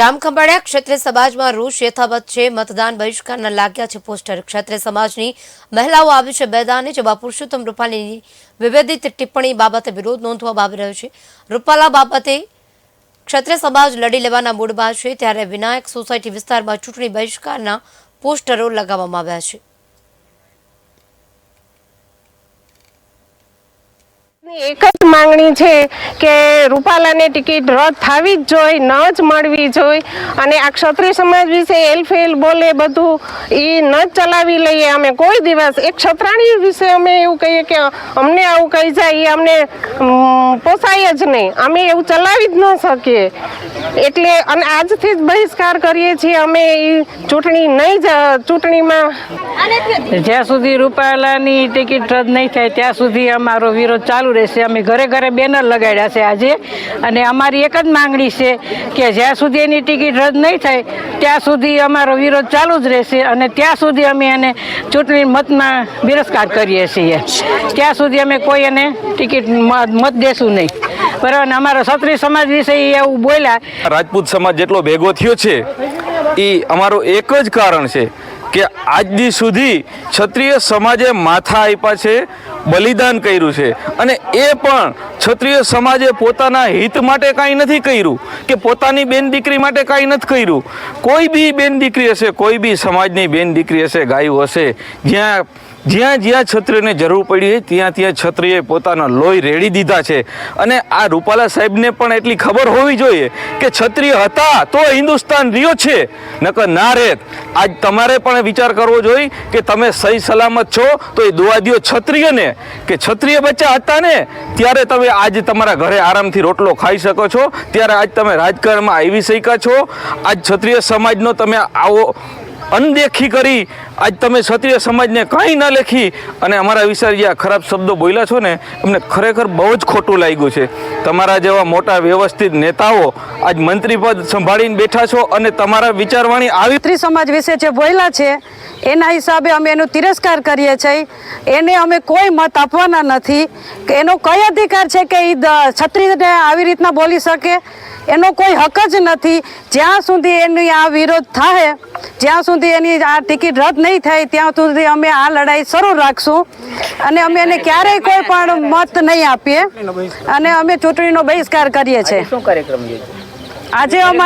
જામખંભાળિયા ક્ષત્રિય સમાજમાં રોષ યથાવત છે. મતદાન બહિષ્કારના લાગ્યા છે પોસ્ટર. ક્ષત્રિય સમાજની મહિલાઓ આવી છે મેદાને, જેમાં પુરુષોત્તમ રૂપાલીની વિવેદિત ટિપ્પણી બાબતે વિરોધ નોંધવામાં આવી રહ્યો છે. રૂપાલા બાબતે ક્ષત્રિય સમાજ લડી લેવાના મૂડમાં છે. ત્યારે વિનાયક સોસાયટી વિસ્તારમાં ચૂંટણી બહિષ્કારના પોસ્ટરો લગાવવામાં આવ્યા છે. એક જ માંગણી છે કે રૂપાલાની ટિકિટ રદ થવી જ જોઈએ ન જ મળવી જોઈએ અને આ ક્ષત્રિય સમાજ વિશે એલફેલ બોલે બધું એ ન ચલાવી લઈએ અમે કોઈ દિવસ. એક ક્ષત્રાણી વિશે અમે એવું કહીએ કે અમને આવું કહી જાય એ અમને પોસાય જ નહીં. અમે એવું ચલાવી જ ન શકીએ. એટલે, અને આજથી જ બહિષ્કાર કરીએ છીએ અમે એ ચૂંટણી નહીં જ, ચૂંટણીમાં. જ્યાં સુધી રૂપાલાની ટિકિટ રદ નહીં થાય, ત્યાં સુધી અમારો વિરોધ ચાલુ રહેશે અમે ઘરે ઘરે બેનર લગાડ્યા છે આજે. અને અમારી એક જ માંગણી છે કે જ્યાં સુધી એની ટિકિટ રદ નહીં થાય, ત્યાં સુધી અમારો વિરોધ ચાલુ જ રહેશે અને ત્યાં સુધી અમે એને ચૂંટણી મતમાં બિરસ્કાર કરીએ છીએ. ત્યાં સુધી અમે કોઈ એને ટિકિટ મત દેશું નહીં. બરાબર અમારો ક્ષત્રિય સમાજ વિશે એવું બોલ્યા. રાજપૂત સમાજ જેટલો ભેગો થયો છે એ અમારું એક જ કારણ છે. કે આજની સુધી ક્ષત્રિય સમાજે માથા આપ્યા છે, બલિદાન કર્યું છે. અને એ પણ ક્ષત્રિય સમાજે પોતાના હિત માટે કાંઈ નથી કર્યું, કે પોતાની બેન દીકરી માટે કાંઈ નથી કર્યું. કોઈ બી બેન દીકરી હશે, કોઈ બી સમાજની બેન દીકરી હશે, ગાયું હશે, જ્યાં જ્યાં જ્યાં છત્રીને જરૂર પડી હોય, ત્યાં ત્યાં છત્રીએ પોતાના લોહી રેડી દીધા છે. અને આ રૂપાલા સાહેબને પણ એટલી ખબર હોવી જોઈએ કે છત્રીય હતા તો હિન્દુસ્તાન રહ્યો છે. નકર ના રહેત આજ તમારે પણ વિચાર કરવો જોઈએ કે તમે સહી સલામત છો, તો એ દુવાદીઓ દ્યો ક્ષત્રિયને કે છત્રીય બચ્ચા હતા ને, ત્યારે તમે આજ તમારા ઘરે આરામથી રોટલો ખાઈ શકો છો. ત્યારે આજ તમે રાજકારણમાં આવી શક્યા છો. આજ ક્ષત્રિય સમાજનો તમે આવો અનદેખી કરી આજ તમે ક્ષત્રિય સમાજને કાંઈ ન લેખી અને અમારા વિશે જે આ ખરાબ શબ્દો બોલ્યા છો ને અમને ખરેખર બહુ જ ખોટું લાગ્યું છે. તમારા જેવા મોટા વ્યવસ્થિત નેતાઓ આજ મંત્રી પદ સંભાળીને બેઠા છો અને તમારા વિચારવાણી આવી સમાજ વિશે જે બોલ્યા છે, એના હિસાબે અમે એનો તિરસ્કાર કરીએ છીએ. એને અમે કોઈ મત આપવાના નથી. કે એનો કઈ અધિકાર છે કે એ ક્ષત્રિયને આવી રીતના બોલી શકે? એનો કોઈ હક જ નથી. જ્યાં સુધી એની આ વિરોધ થાય જ્યાં સુધી એની આ ટિકિટ રદ નહીં થાય ત્યાં સુધી અમે આ લડાઈ શરૂ રાખશું. અને અમે એને ક્યારેય કોઈ પણ મત નહીં આપીએ. અને અમે ચૂંટણીનો બહિષ્કાર કરીએ છીએ. શું કાર્યક્રમ આજે અમારે